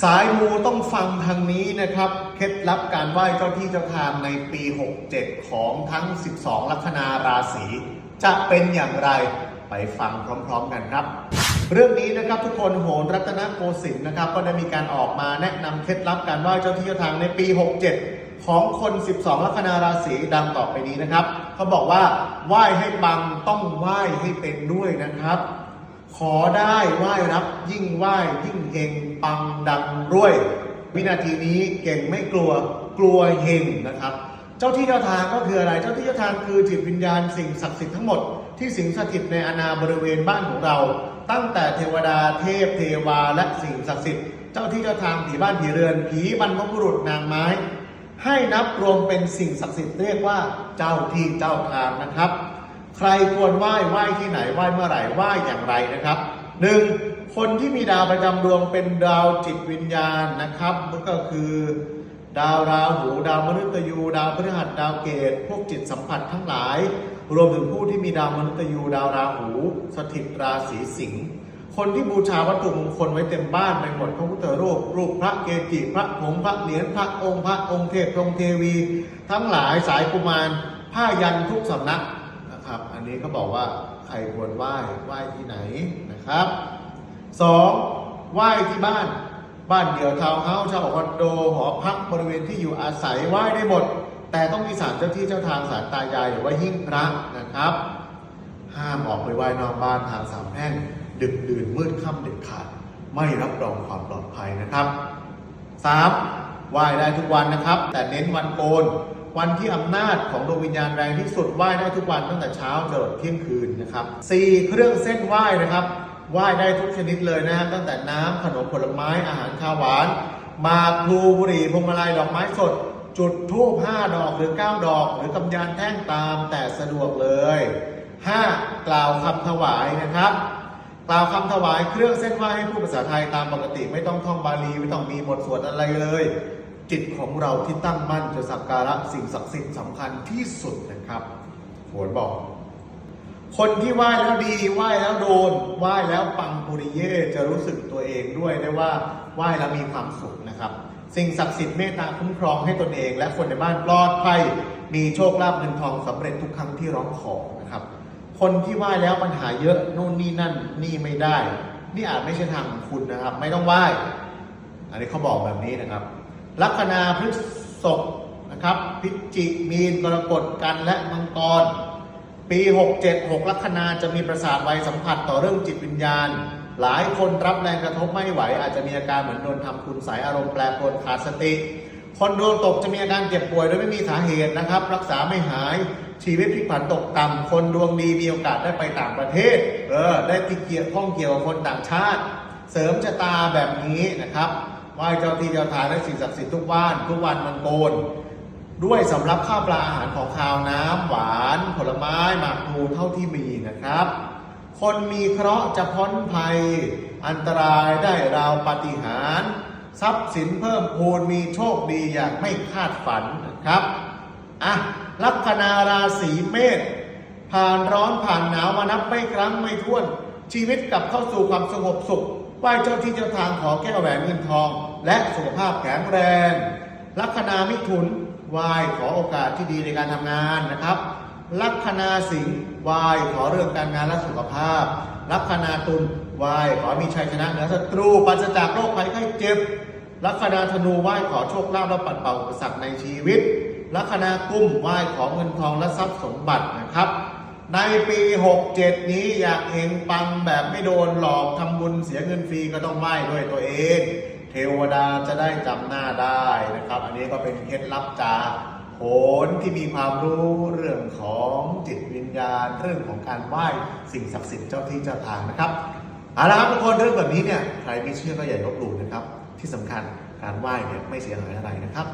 สายมูต้องฟังทางนี้นะครับ เคล็ดลับการไหว้เจ้าที่เจ้าทางในปี 67 ของทั้ง 12 ลัคนาราศีจะเป็นอย่างไรไปฟังพร้อมๆกันครับ เรื่องนี้นะครับทุกคนโหนรัตนโกสินทร์นะครับ ก็ได้มีการออกมาแนะนำเคล็ดลับการไหว้เจ้าที่เจ้าทางในปี 67 ของคน 12 ลัคนาราศีดังต่อไปนี้นะครับเขาบอกว่าไหว้ให้ปังต้องไหว้ให้เป็นด้วยนะครับ ขอได้ไหว้รับยิ่งไหว้ยิ่งเฮงปังดังรวย วินาทีนี้เก่งไม่กลัวกลัวเฮงนะครับ เจ้าที่เจ้าทางก็คืออะไร เจ้าที่เจ้าทางคือจิตวิญญาณสิ่งศักดิ์สิทธิ์ทั้งหมดที่สิงสถิตในอาณาบริเวณบ้านของเรา ตั้งแต่เทวดาเทพเทวาและสิ่งศักดิ์สิทธิ์เจ้าที่เจ้าทางผีบ้านผีเรือนผีบรรพบุรุษนางไม้ ให้นับรวมเป็นสิ่งศักดิ์สิทธิ์เรียกว่าเจ้าที่เจ้าทางนะครับ ใครควรไหว้ไหว้ที่ไหนไหว้เมื่อไหร่ไหว้อย่างไรนะครับหนึ่งคนที่มีดาวประจำดวงเป็นดาวจิตวิญญาณนะครับก็คือ ดาวราหู ดาวมฤตยู ดาวพฤหัสดาวเกตพวกจิตสัมผัสทั้งหลาย รวมถึงผู้ที่มีดาวมฤตยู ดาวราหู สถิตราศีสิงห์คนที่บูชาวัตถุมงคลไว้เต็มบ้านไปหมดพระพุทธรูปรูปพระเกจิพระผงพระเหรียญพระองค์พระองค์เทพองค์เทวี ทั้งหลายสายกุมารผ้ายันทุกสำนัก นะครับ อันนี้ก็บอกว่าใครควรไหว้ไหว้ที่ไหนนะครับสองไหว้ที่บ้าน บ้านเดี่ยวทาวน์เฮาส์เช่าคอนโดหอพักบริเวณที่อยู่อาศัยไหว้ได้หมด แต่ต้องมีศาลเจ้าที่เจ้าทางศาลตายายหรือว่าหิ้งพระนะครับ ห้ามออกไปไหว้นอกบ้านทางสามแพร่งดึกดื่นมืดค่ำเด็ดขาด ไม่รับรองความปลอดภัยนะครับ 3. ไหว้ได้ทุกวันนะครับ แต่เน้นวันโกน วันที่อำนาจของดวงวิญญาณแรงที่สุดไหว้ได้ทุกวันตั้งแต่เช้าจนเที่ยงคืนนะครับ 4. เครื่องเส้นไหว้นะครับไหว้ได้ทุกชนิดเลยนะฮะตั้งแต่น้ำขนมผลไม้อาหารข้าวหวานมากพลูบุหรี่พวงมาลัยดอกไม้สด จุดธูป5ดอกหรือ9ดอก หรือกำยานแท่งตามแต่สะดวกเลย 5. กล่าวคำถวายนะครับกล่าวคำถวายเครื่องเส้นไหว้ให้ผู้ภาษาไทยตามปกติไม่ต้องท่องบาลีไม่ต้องมีบทสวดอะไรเลย จิตของเราที่ตั้งมั่นจะสักการะสิ่งศักดิ์สิทธิ์สำคัญที่สุดนะครับโหนบอก คนที่ไหว้แล้วดีไหว้แล้วโดนไหว้แล้วปังปุริเย่จะรู้สึกตัวเองด้วยได้ว่าไหว้แล้วมีความสุขนะครับ สิ่งศักดิ์สิทธิ์เมตตาคุ้มครองให้ตนเอง และคนในบ้านปลอดภัยมีโชคลาภเงินทองสำเร็จทุกครั้งที่ร้องขอนะครับ คนที่ไหว้แล้วปัญหาเยอะนู่นนี่นั่นนี่ไม่ได้ นี่อาจไม่ใช่ทางของคุณนะครับ ไม่ต้องไหว้ อันนี้เขาบอกแบบนี้นะครับ ลัคนาพฤษภนะครับ พิจิมีนกรกฎกันและมังกร ปี 67 6 ลัคนาจะมีประสาทไวสัมผัสต่อเรื่องจิตวิญญาณ หลายคนรับแรงกระทบไม่ไหว อาจจะมีอาการเหมือนโดนทำคุณสายอารมณ์แปรปรวนขาดสติ คนดวงตกจะมีอาการเจ็บป่วยโดยไม่มีสาเหตุนะครับ รักษาไม่หายชีวิตพลิกผันตกต่ำคนดวงดีมีโอกาสได้ไปต่างประเทศ เออ ได้ติเกี่ยวข้องเกี่ยวกับคนต่างชาติ เสริมชะตาแบบนี้นะครับ ไหว้เจ้าที่เจ้าทางและสิ่งศักดิ์สิทธิ์ทุกวันทุกวันมันโกน ด้วยสำรับข้าวปลาอาหารของขาวน้ำหวาน ผลไม้หมากพลูเท่าที่มีนะครับ คนมีเคราะห์จะพ้นภัย อันตรายได้ราวปาฏิหาริย์ทรัพย์สินเพิ่มพูนมีโชคดีอย่างไม่คาดฝันนะครับอะลัคนาราศีเมษผ่านร้อนผ่านหนาวมานับไม่ครั้งไม่ถ้วน ชีวิตกลับเข้าสู่ความสงบสุข ไหว้เจ้าที่เจ้าทางขอแก้วแหวนเงินทอง และสุขภาพแข็งแรง ลัคนามิถุนไหว้ขอโอกาสที่ดีในการทำงานนะครับ ลัคนาสิงห์ไหว้ขอเรื่องการงานและสุขภาพ ลัคนาตุลไหว้ขอมีชัยชนะเหนือศัตรูปราศจากโรคภัยไข้เจ็บ ลัคนาธนูไหว้ขอโชคลาภและปัดเป่าอุปสรรคในชีวิต ลัคนากุ้มไหว้ขอเงินทองและทรัพย์สมบัตินะครับ ในปี 67 นี้อยากเฮงปังแบบไม่โดนหลอกทำบุญเสียเงินฟรีก็ต้องไหว้ด้วยตัวเอง เทวดาจะได้จำหน้าได้นะครับ อันนี้ก็เป็นเคล็ดลับจากโหนที่มีความรู้เรื่องของจิตวิญญาณ เรื่องของการไหว้สิ่งศักดิ์สิทธิ์เจ้าที่เจ้าทางนะครับเอาละครับทุกคนเรื่องแบบนี้เนี่ยใครไม่เชื่อก็อย่าลบหลู่นะครับ ที่สำคัญการไหว้เนี่ยไม่เสียหายอะไรนะครับ